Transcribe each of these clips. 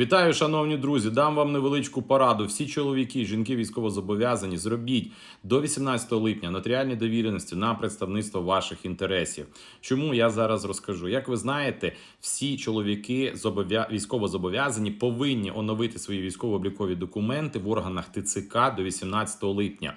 Вітаю, шановні друзі! Дам вам невеличку пораду. Всі чоловіки, жінки військовозобов'язані, зробіть до 18 липня нотаріальні довіреності на представництво ваших інтересів. Чому я зараз розкажу? Як ви знаєте, всі чоловіки зобов'я- військовозобов'язані повинні оновити свої військово-облікові документи в органах ТЦК до 18 липня.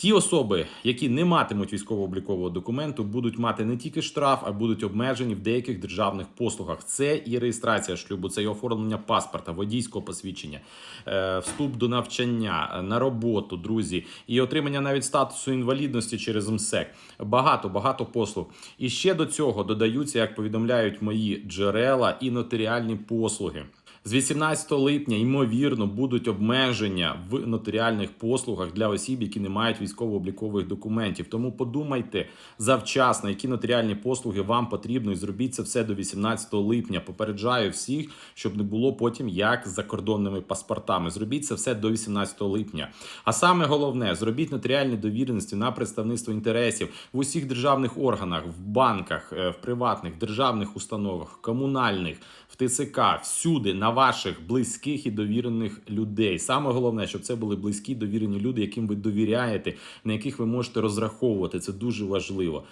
Ті особи, які не матимуть військово-облікового документу, будуть мати не тільки штраф, а будуть обмежені в деяких державних послугах. Це і реєстрація шлюбу, це і оформлення паспорта, водійського посвідчення, е, вступ до навчання, е, на роботу, друзі, і отримання навіть статусу інвалідності через МСЕК. Багато багато послуг. І ще до цього додаються, як повідомляють мої джерела, і нотаріальні послуги. З 18 липня, ймовірно, будуть обмеження в нотаріальних послугах для осіб, які не мають військово-облікових документів. Тому подумайте завчасно, які нотаріальні послуги вам потрібно, і зробіть це все до 18 липня. Попереджаю всіх, щоб не було потім як з закордонними паспортами. Зробіть це все до 18 липня. А саме головне, зробіть нотаріальні довіреності на представництво інтересів в усіх державних органах, в банках, е, в приватних державних установах, комунальних, в ТЦК, всюди на ваших близьких і довірених людей. Саме головне, щоб це були близькі довірені люди, яким ви довіряєте, на яких ви можете розраховувати. Це дуже важливо.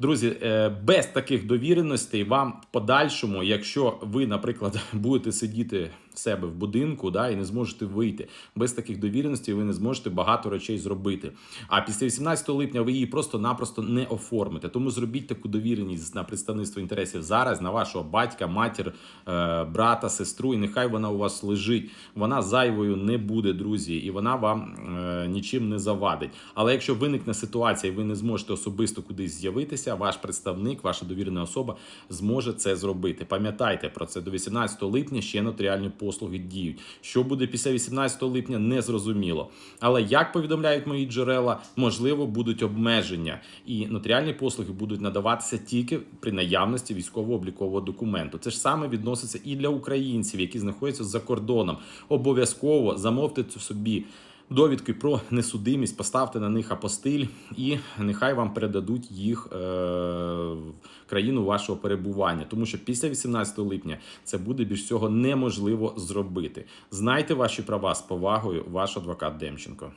Друзі, е, без таких довіреностей вам в подальшому, якщо ви, наприклад, будете сидіти себе в будинку, да, і не зможете вийти без таких довіреностей, ви не зможете багато речей зробити. А після 18 липня ви її просто-напросто не оформите. Тому зробіть таку довіреність на представництво інтересів зараз на вашого батька, матір, е, брата, сестру, і нехай вона у вас лежить. Вона зайвою не буде, друзі, і вона вам е, нічим не завадить. Але якщо виникне ситуація, і ви не зможете особисто кудись з'явитися, ваш представник, ваша довірена особа зможе це зробити. Пам'ятайте про це до 18 липня ще нотаріальні послуги діють. Що буде після 18 липня, не зрозуміло. Але як повідомляють мої джерела, можливо, будуть обмеження, і нотаріальні послуги будуть надаватися тільки при наявності військово-облікового документу. Це ж саме відноситься і для українців, які знаходяться за кордоном. Обов'язково замовте собі. Довідки про несудимість, поставте на них апостиль, і нехай вам передадуть їх е, в країну вашого перебування. Тому що після 18 липня це буде більш цього неможливо зробити. Знайте ваші права з повагою, ваш адвокат Демченко.